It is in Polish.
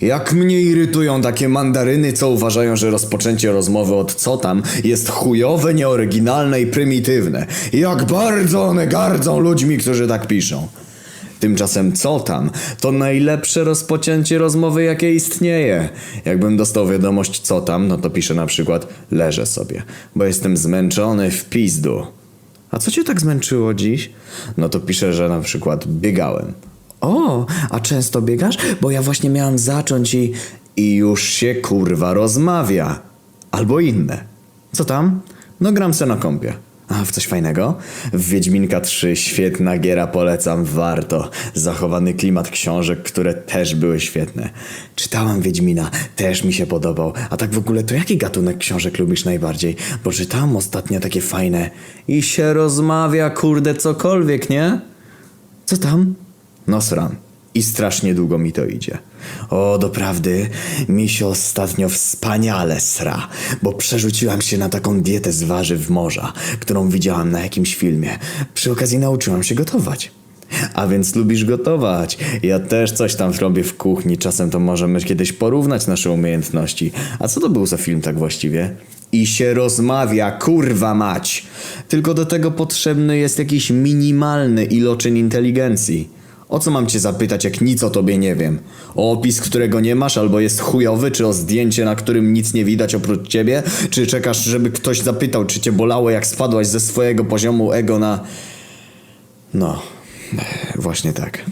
Jak mnie irytują takie mandaryny, co uważają, że rozpoczęcie rozmowy od co tam jest chujowe, nieoryginalne i prymitywne. Jak bardzo one gardzą ludźmi, którzy tak piszą. Tymczasem co tam? To najlepsze rozpoczęcie rozmowy, jakie istnieje. Jakbym dostał wiadomość co tam, no to piszę na przykład leżę sobie, bo jestem zmęczony w pizdu. A co cię tak zmęczyło dziś? No to piszę, że na przykład biegałem. O, a często biegasz? Bo ja właśnie miałam zacząć i... I już się kurwa rozmawia. Albo inne. Co tam? No gram se na kompie. A, w coś fajnego? W Wiedźminka 3 świetna giera, polecam, warto. Zachowany klimat książek, które też były świetne. Czytałam Wiedźmina, też mi się podobał. A tak w ogóle to jaki gatunek książek lubisz najbardziej? Bo czytałam ostatnio takie fajne. I się rozmawia, kurde, cokolwiek, nie? Co tam? No sram. I strasznie długo mi to idzie. O, doprawdy, mi się ostatnio wspaniale sra, bo przerzuciłam się na taką dietę z warzyw morza, którą widziałam na jakimś filmie. Przy okazji nauczyłam się gotować. A więc lubisz gotować. Ja też coś tam robię w kuchni, czasem to możemy kiedyś porównać nasze umiejętności. A co to był za film tak właściwie? I się rozmawia, kurwa mać! Tylko do tego potrzebny jest jakiś minimalny iloczyn inteligencji. O co mam cię zapytać, jak nic o tobie nie wiem? O opis, którego nie masz, albo jest chujowy, czy o zdjęcie, na którym nic nie widać oprócz ciebie? Czy czekasz, żeby ktoś zapytał, czy cię bolało, jak spadłaś ze swojego poziomu ego na... No, właśnie tak.